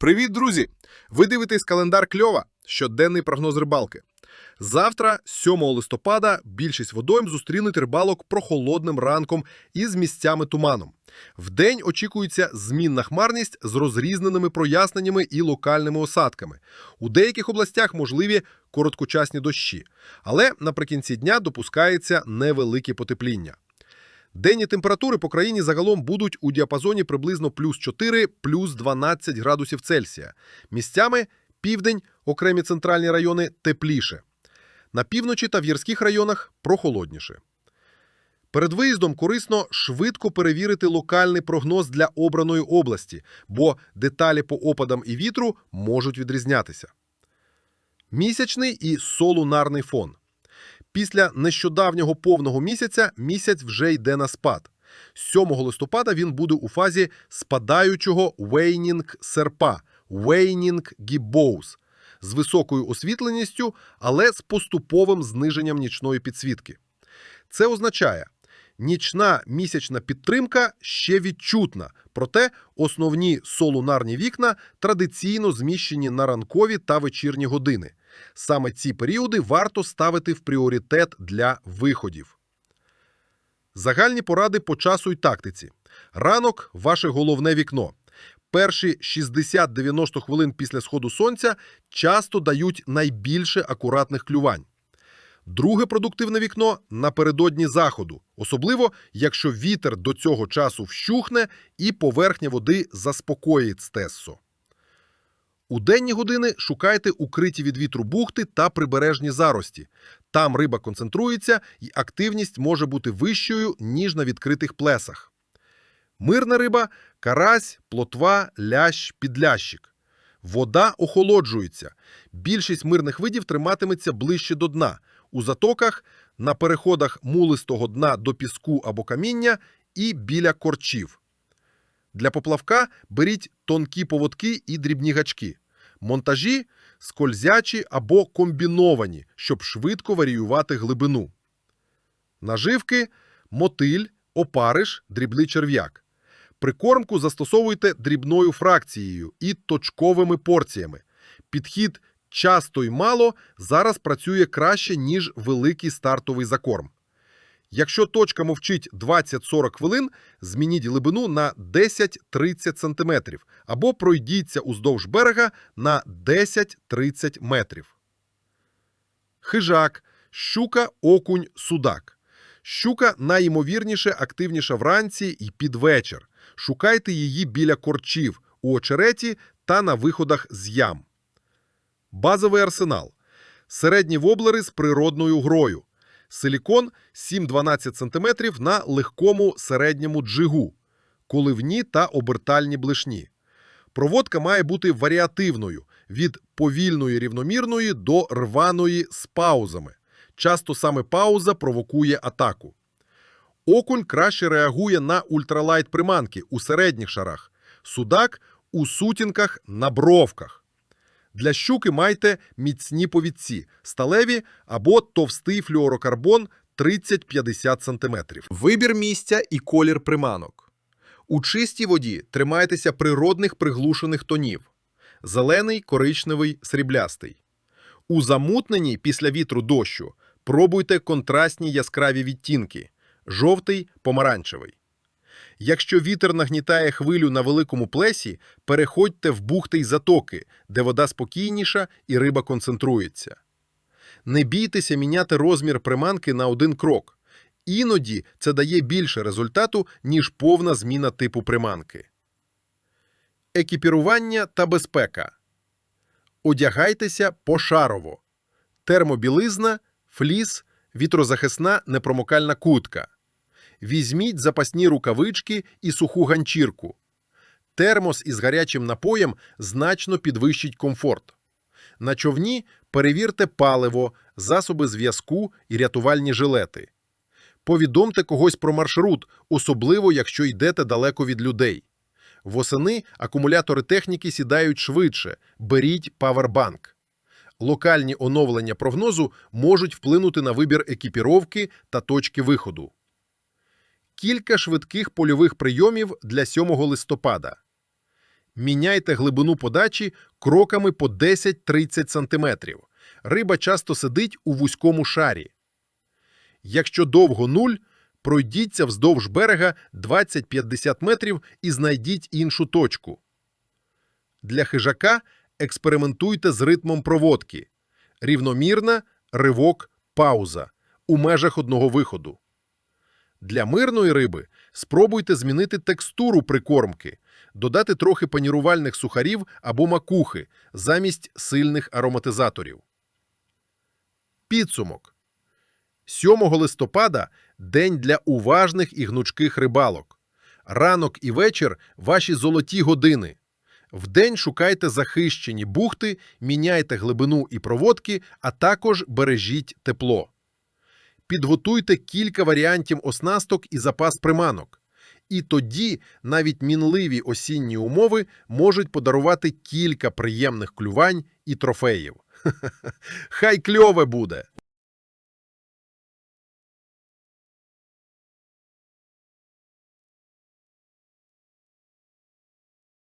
Привіт, друзі! Ви дивитесь календар Кльова, щоденний прогноз рибалки. Завтра, 7 листопада, більшість водойм зустрінуть рибалок прохолодним ранком із місцями туманом. Вдень очікується змінна хмарність з розрізненими проясненнями і локальними осадками. У деяких областях можливі короткочасні дощі, але наприкінці дня допускається невелике потепління. Денні температури по країні загалом будуть у діапазоні приблизно плюс 4, плюс 12 градусів Цельсія. Місцями південь, окремі центральні райони тепліше. На півночі та в гірських районах прохолодніше. Перед виїздом корисно швидко перевірити локальний прогноз для обраної області, бо деталі по опадам і вітру можуть відрізнятися. Місячний і солунарний фон. Після нещодавнього повного місяця місяць вже йде на спад. 7 листопада він буде у фазі спадаючого waning серпа gibbous, з високою освітленістю, але з поступовим зниженням нічної підсвітки. Це означає, нічна місячна підтримка ще відчутна, проте основні солунарні вікна традиційно зміщені на ранкові та вечірні години. Саме ці періоди варто ставити в пріоритет для виходів. Загальні поради по часу й тактиці. Ранок ваше головне вікно. Перші 60-90 хвилин після сходу сонця часто дають найбільше акуратних клювань. Друге продуктивне вікно напередодні заходу, особливо якщо вітер до цього часу вщухне і поверхня води заспокоїть стессо. У денні години шукайте укриті від вітру бухти та прибережні зарості. Там риба концентрується і активність може бути вищою, ніж на відкритих плесах. Мирна риба карась, плотва, лящ, підлящик. Вода охолоджується. Більшість мирних видів триматиметься ближче до дна. У затоках, на переходах мулистого дна до піску або каміння і біля корчів. Для поплавка беріть тонкі поводки і дрібні гачки. Монтажі скользячі або комбіновані, щоб швидко варіювати глибину. Наживки мотиль, опариш, дрібний черв'як. Прикормку застосовуйте дрібною фракцією і точковими порціями. Підхід часто й мало зараз працює краще, ніж великий стартовий закорм. Якщо точка мовчить 20-40 хвилин, змініть глибину на 10-30 см або пройдіться уздовж берега на 10-30 метрів. Хижак, щука, окунь, судак. Щука найімовірніше активніша вранці і під вечір. Шукайте її біля корчів, у очереті та на виходах з ям. Базовий арсенал. Середні воблери з природною грою. Силікон 7-12 см на легкому середньому джигу, коливні та обертальні блишні. Проводка має бути варіативною від повільної рівномірної до рваної з паузами. Часто саме пауза провокує атаку. Окунь краще реагує на ультралайт приманки у середніх шарах, судак у сутінках на бровках. Для щуки майте міцні повідці, сталеві або товстий флюорокарбон 30-50 см. Вибір місця і колір приманок. У чистій воді тримайтеся природних приглушених тонів: зелений, коричневий, сріблястий. У замутненій після вітру дощу пробуйте контрастні яскраві відтінки: жовтий, помаранчевий. Якщо вітер нагнітає хвилю на великому плесі, переходьте в бухти й затоки, де вода спокійніша і риба концентрується. Не бійтеся міняти розмір приманки на один крок. Іноді це дає більше результату, ніж повна зміна типу приманки. Екіпірування та безпека. Одягайтеся пошарово. Термобілизна, фліс, вітрозахисна непромокальна кутка. Візьміть запасні рукавички і суху ганчірку. Термос із гарячим напоєм значно підвищить комфорт. На човні перевірте паливо, засоби зв'язку і рятувальні жилети. Повідомте когось про маршрут, особливо якщо йдете далеко від людей. Восени акумулятори техніки сідають швидше. Беріть павербанк. Локальні оновлення прогнозу можуть вплинути на вибір екіпіровки та точки виходу. Кілька швидких польових прийомів для 7 листопада. Міняйте глибину подачі кроками по 10-30 см. Риба часто сидить у вузькому шарі. Якщо довго нуль, пройдіться вздовж берега 20-50 метрів і знайдіть іншу точку. Для хижака експериментуйте з ритмом проводки. Рівномірна, ривок, пауза у межах одного виходу. Для мирної риби спробуйте змінити текстуру прикормки, додати трохи панірувальних сухарів або макухи замість сильних ароматизаторів. Підсумок. 7 листопада – день для уважних і гнучких рибалок. Ранок і вечір – ваші золоті години. Вдень шукайте захищені бухти, міняйте глибину і проводки, а також бережіть тепло. Підготуйте кілька варіантів оснасток і запас приманок. І тоді навіть мінливі осінні умови можуть подарувати кілька приємних клювань і трофеїв. Хай кльове буде!